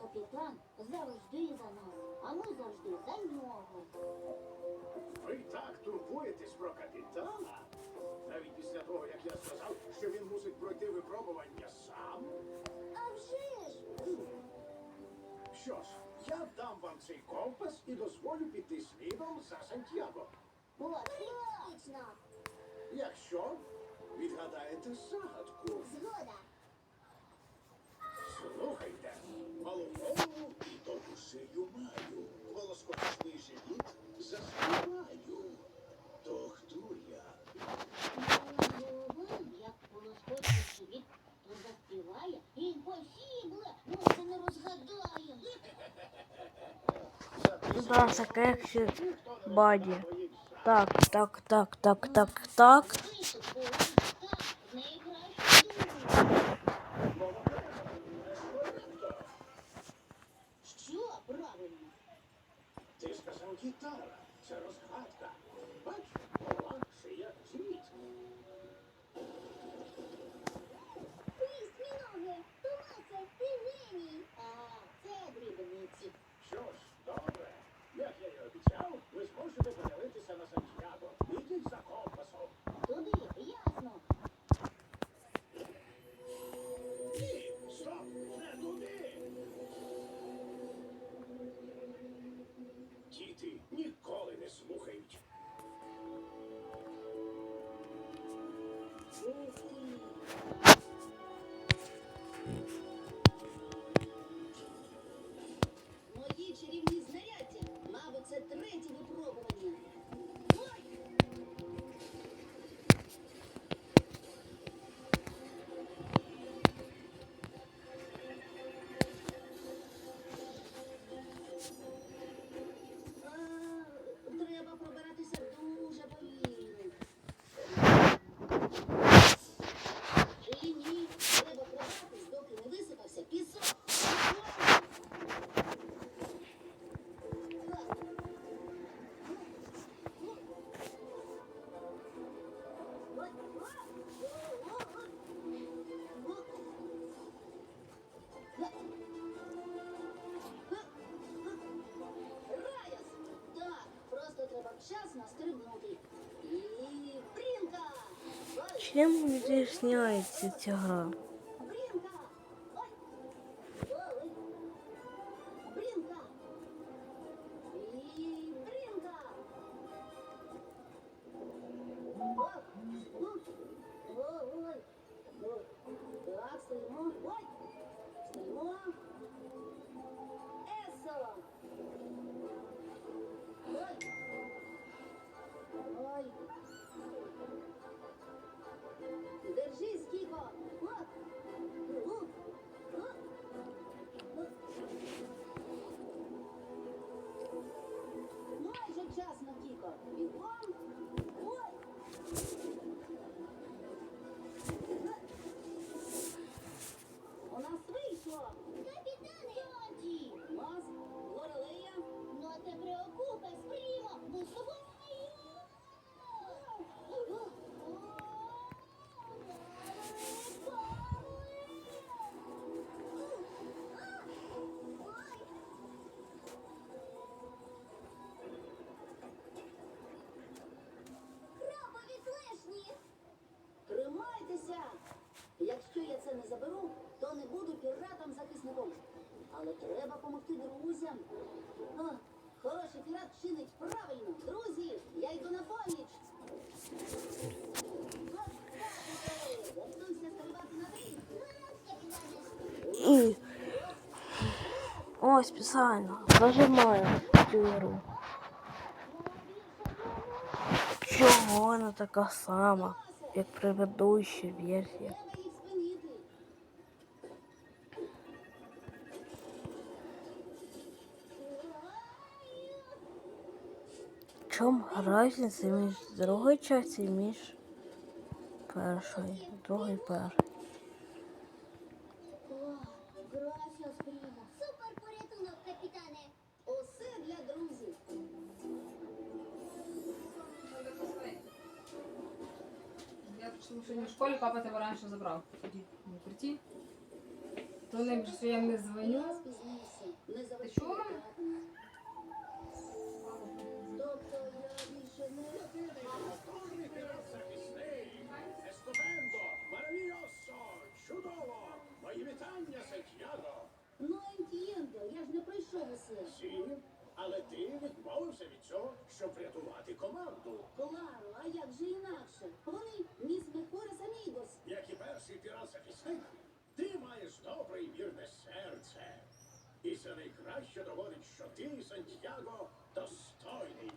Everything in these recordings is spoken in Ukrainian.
капітан завжди за нас, а ми завжди за нього. Ви так турбуєтесь про капітана? Навіть після того, як я сказав, що він мусить пройти випробування сам. А вже ж! Що ж, я дам вам цей компас і дозволю піти слідом за Сантьяго. Отлично! Якщо відгадаєте загадку. Згода! Да, Кексі баді. Так, так, так, так, так, так, Чим відрізняється ця гра? Ой! Ой! Ой! Ну, Ой! Ой! Стоїмо. Ой! Якщо я це не заберу, то не буду піратом-захисником. Але треба допомогти друзям. О, хороший пірат чинить правильно. Друзі, я йду на поміч. І ось спеціально зажимаю цю. Чого вона така сама, як предыдуща версія? Чому різниця між другою частиною і між першою, другою і першою? Почему сьогодні в школі папа тебе раніше забрав. Тоді в укритті. То не що я не дзвоню. Не чула? Ж не пройшов усе. Сі, але ти відмовився від цього, щоб врятувати команду. Коларо, а як же інакше? Вони міс Мехорес Амігос. Як і перший пірат-захисник, ти маєш добре і вірне серце. І це найкраще доводить, що ти, Сантьяго, достойний.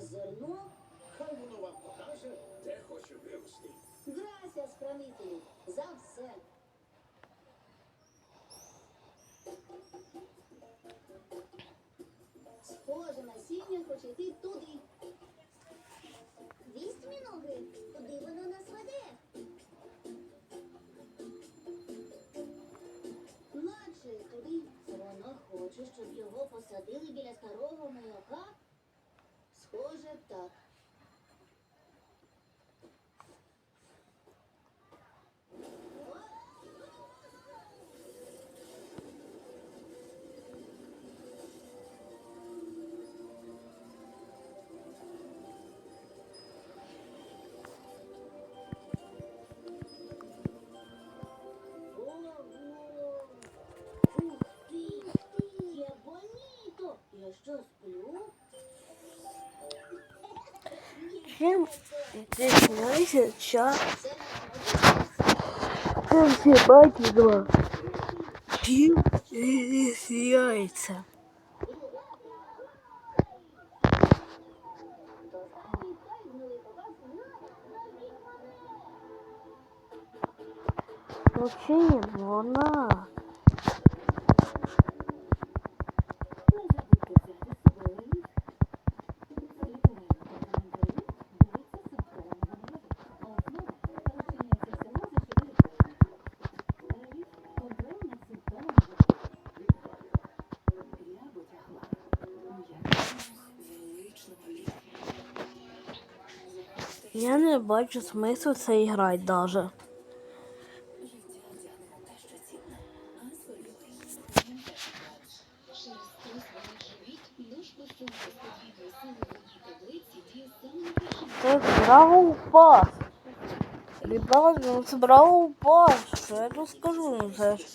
Зерно? Хай воно вам покаже, де хоче вирости. Грасіас, хранителю, за все. Схоже, насіння хоче йти туди. Вість ноги, куди воно нас веде? Наче туди. Воно хоче, щоб його посадили біля старого маяка. Схоже, так. Що Це наш ти два? Чим ти смієшся? Ну чим вона? Не бачу смислу це грати даже. Це браво пас. Ребята, ну це браво пас. Що я тут скажу? Ну це ж,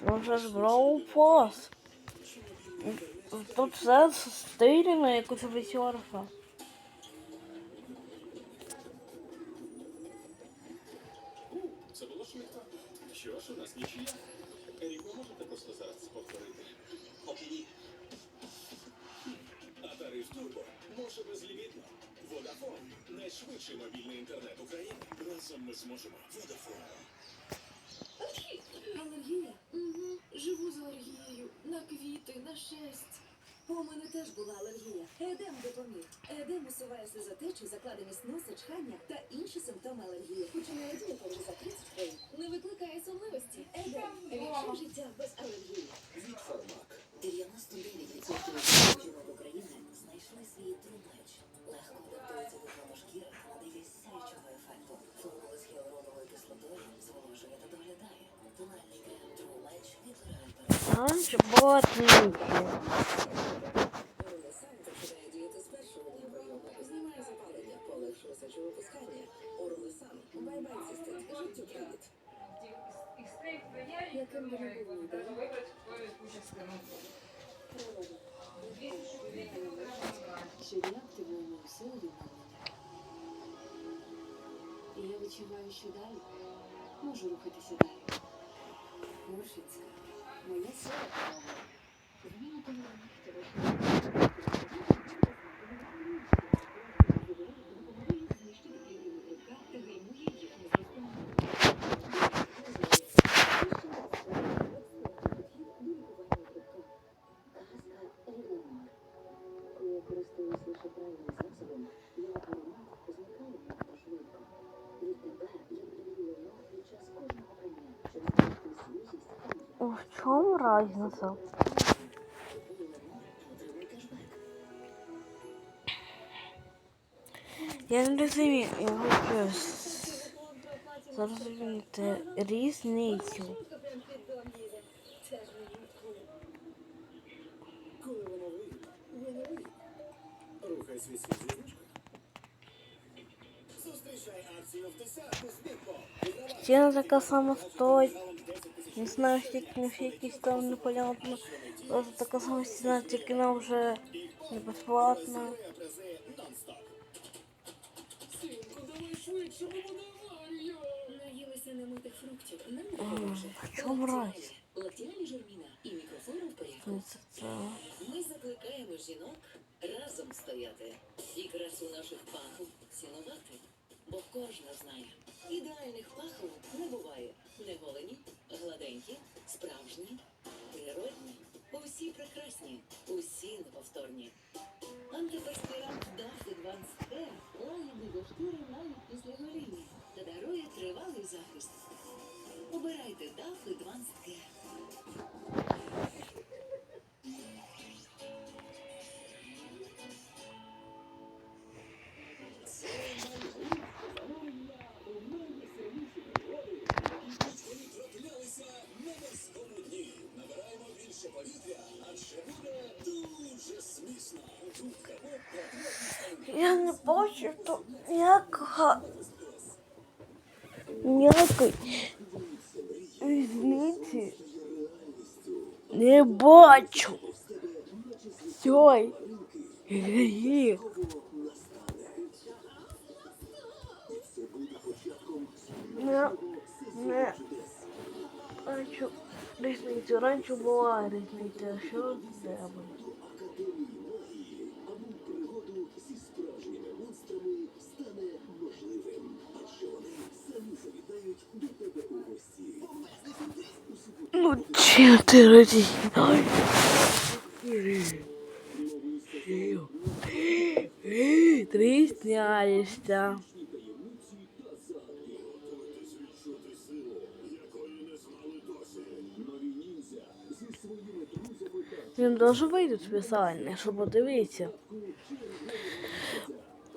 ну це ж браво пас. Тут все стилено якось веселка. Що ж, у нас нічия. Ріко, можете просто зараз повторити? Поки ні. А тариф Турбо може безлімітно. Водафон найшвидший мобільний інтернет України. Разом ми зможемо. Водафон. Алергія? Угу. Живу з алергією. На квіти, на шерсть. У мене теж була алергія. Едем допоміг. Едем усуває сльозотечу, закладеність носа, чхання та інші симптоми алергії. Починає діяти вже за 30 хвилин. Не викликає сонливості. Едем. Відчуй життя без алергії. Від Фармак. 99% жінок України знайшли свої трубач. ідея, що я активуємо усі відновлення. І я відчуваю, що далі можу рухатися далі. Моршинська. Моє серце. Казка світ зі знижкою. Зустрічай акцію в десятку з Бікко. Ціна така сама стоїть. Не знаю, скільки на якісь там непонятно. Просто така сама ціна, тільки вона вже не безплатна. В чому разниця? Лактіальні жирміна і мікрофлора в порядку. Це, це. Ми закликаємо жінок разом стояти і красу наших пахов цінувати. Бо кожна знає, ідеальних пахов не буває. Не голені, гладенькі, справжні, природні. Усі прекрасні, усі неповторні. Антиперспірант DAF Advanced Care лагідний до шкіри навіть після горіння та дарує тривалий захист. Обирайте DAF Advanced Care. Я не бачу то ніякого ніякої різниці. Не бачу. Сьой. Гі. Не, не бачу різницю. Раніше була різниця, що це чотири дні. Три снялися. Він дуже вийде спеціально, щоб подивитися.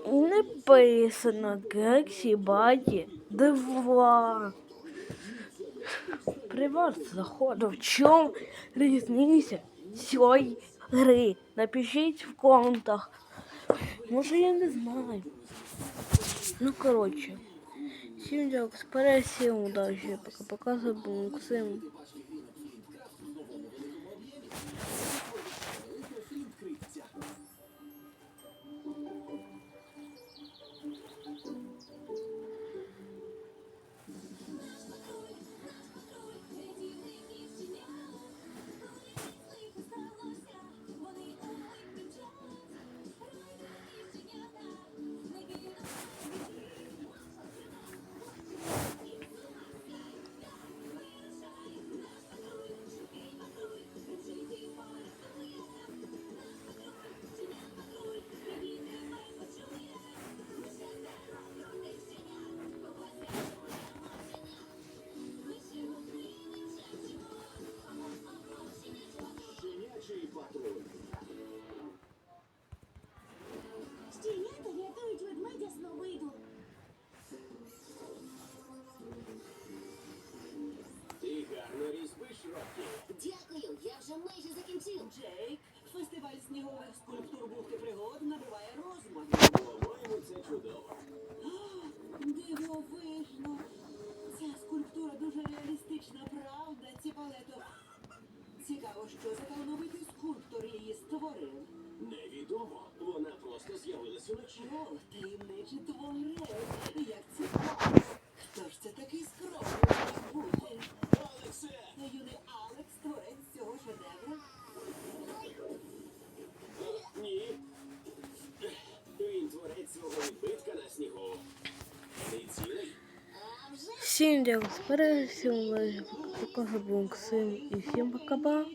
Не писано Гексі Баді Приват заходу. В чому різниця цієї гри? Напишіть в коментах. Може я не знаю. Ну коротше. Всім дякую. Спаря всім удачі. Пока-пока. Забув Максим. таємничі творець. Як це так? Хто ж це такий скромний буде? Алексе! Юний Алекс, творець цього шедевра. Ні. Він творець свого відбитка на снігу. Ти цілий? Всім дякую за перегляд, всім лайк, покажу бонксим і всім пока-па.